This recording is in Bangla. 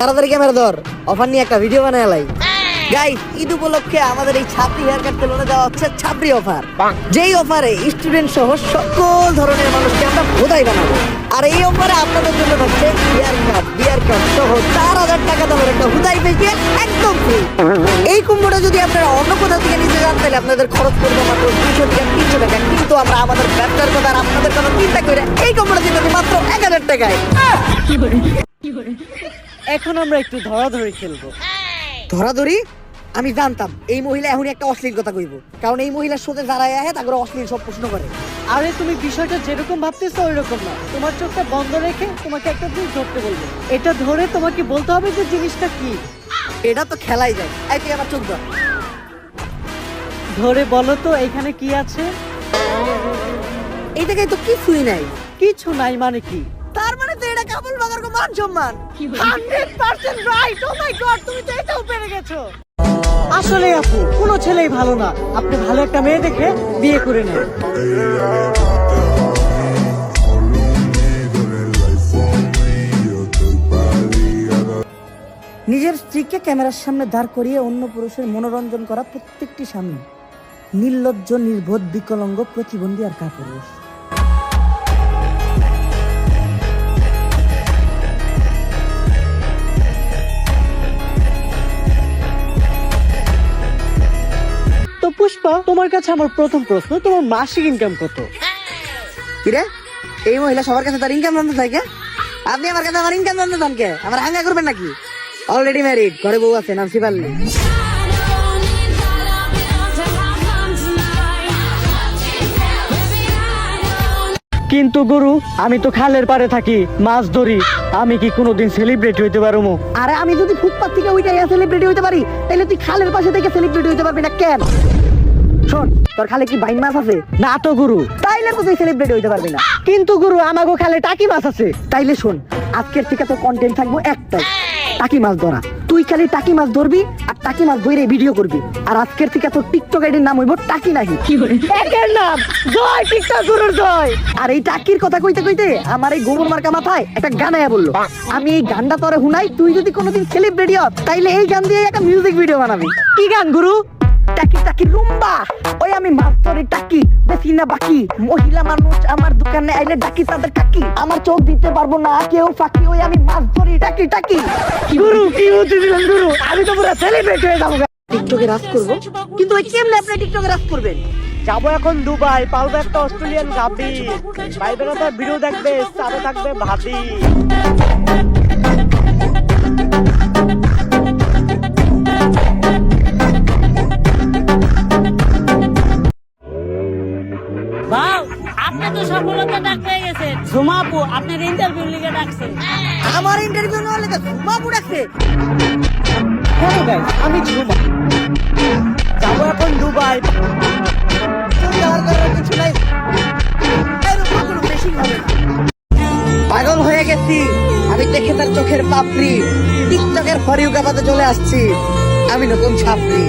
তাড়াতাড়ি ক্যামেরা ধর। অফার নিয়ে একটা ভিডিও বানায় লাই। গাইস ঈদ উপলক্ষে আমাদের এই ছাত্রী হেয়ার কাট সেলুনে দেওয়া হচ্ছে ছাত্রী অফার যেই অফারে স্টুডেন্ট সহ সকল ধরনের মানুষকে আমরা খোদাই বানাবো। আর এই অফারে আপনাদের জন্য থাকছে হেয়ার কাট বিয়ার কাট সহ চার হাজার টাকা দামের একটা হুদাই ফেসিয়াল একদম ফ্রি এই কুম্ভটা যদি আপনারা অন্য কোথাও থেকে নিতে যান তাহলে আপনাদের খরচ করবে মাত্র দুশো থেকে তিনশো টাকা। কিন্তু আমরা আমাদের ব্যবসার কথা আর আপনাদের কথা চিন্তা করে এই কুম্ভটা দিতে মাত্র এক হাজার টাকায়। এখন আমরা একটু ধরাধরি খেলব। ধরাধরি? আমি জানতাম এই মহিলা এখনই একটা অশ্লীল কথা কইব। কারণ এই মহিলার সাথে যারা আহে তাকে অশ্লীল সব প্রশ্ন করে। আরে তুমি বিষয়টা যেরকম ভাবতেছো ওই রকম না। তোমার চোখটা বন্ধ রেখে তোমাকে একটা জিনিস ধরতে বলব। এটা ধরে তোমাকে বলতে হবে যে জিনিসটা কি। এটা তো খেলাই যায়। এই তুই আমার চোখ ধর। ধরে বলো তো এখানে কি আছে? এইটাকে তো কিছুই নাই। কিছু নাই মানে কি? তার মানে এটা কাবুল বাগার মান সম্মান? Hundred percent right oh my god তুমি তো এটাও পেরে গেছো। আসলে আপু কোনো ছেলেই ভালো না। আপনি ভালো একটা মেয়ে দেখে বিয়ে করে নেন। নিজের স্ত্রীকে ক্যামেরার সামনে দাঁড় করিয়ে অন্য পুরুষের মনোরঞ্জন করা প্রত্যেকটি স্বামী। নির্লজ্জ নির্বোধ বিকলঙ্গ প্রতিবন্ধী আর কাপুরুষ। তোমার কাছে আমার প্রথম প্রশ্ন তোমার মাসিক ইনকাম কত? কিরে এই মহিলা সবার কাছে তার ইনকাম জানতে থাকে আপনি আমার কাছে আমার ইনকাম জানতে চান কে? আমার হাঙ্গা করবেন নাকি? অলরেডি ম্যারিড ঘরে বউ আছে নাম শিবাল্লি কিন্তু গুরু আমি তো খালের পারে থাকি মাছ ধরি আমি কি কোনোদিন সেলিব্রেট হইতে পারব? আরে আমি যদি ফুটপাত থেকে ওইটা সেলিব্রিটি হইতে পারি তাহলে তুই খালের পাশে থেকে সেলিব্রিটি হইতে পারবি না কেন? শোন তোর খালে কি বাইন মাছ আছে? না তো গুরু। তাইলে সেলিব্রিটি হইতে পারবি না। কিন্তু গুরু আমাগো খালে টাকি মাছ আছে। তাইলে শোন আজকের থেকে তোর কন্টেন্ট থাকব একটাই টাকি মাছ ধরা। তুই খালি টাকি মাছ ধরবি আর টাকি মাছ ধরে ভিডিও করবি। আর আজকের থেকে তোর টিকটক আইডির নাম হইব টাকি নাহি। একের নাম জয় টিকটক গুরুর জয়। আর এই টাকির কথা কইতে কইতে আমার এই গোবর মার্কা মাথায় একটা গান আয়া বলল আমি এই গানটা তোরে হুনাই তুই যদি কোনোদিন সেলিব্রিটি হস তাইলে এই গান দিয়ে একটা মিউজিক ভিডিও বানাবি। কি গান গুরু? টাকি টাকি লুম্বা আমি টাকি বেশি না বাকি। মহিলা মানুষ আমার দোকানে আইলে ডাকি তাদের কাকি। আমার চোখ দিতে পারব না কেউ ফাঁকি ওই আমি মাছ ধরি টাকি টাকি গুরু কি গুরু? আমি তো পুরো সেলিব্রেট হয়ে যাব। টিকটকে রাজ করব? কিন্তু ওই কেমনে আপনি টিকটকে রাজ করবেন? যাব এখন দুবাই পালবো একটা অস্ট্রেলিয়ান গাবি বেড়াতে ভিডিও দেখবে সাথে থাকবে ভাবি। ঝুমাপু আপনার ইন্টারভিউ লিগে ডাকছেন আমার ইন্টারভিউ না হলে তো মা বুড়াচ্ছে হ্যালো গাইস আমি ঝুমা। যাব এখন দুবাই। কিছু নাই পাগল হয়ে গেছি। আমি দেখে তার চোখের পাপড়ি। টিকটকের ফরিউকাপাতে চলে আসছি। আমি নতুন ছাপড়ি।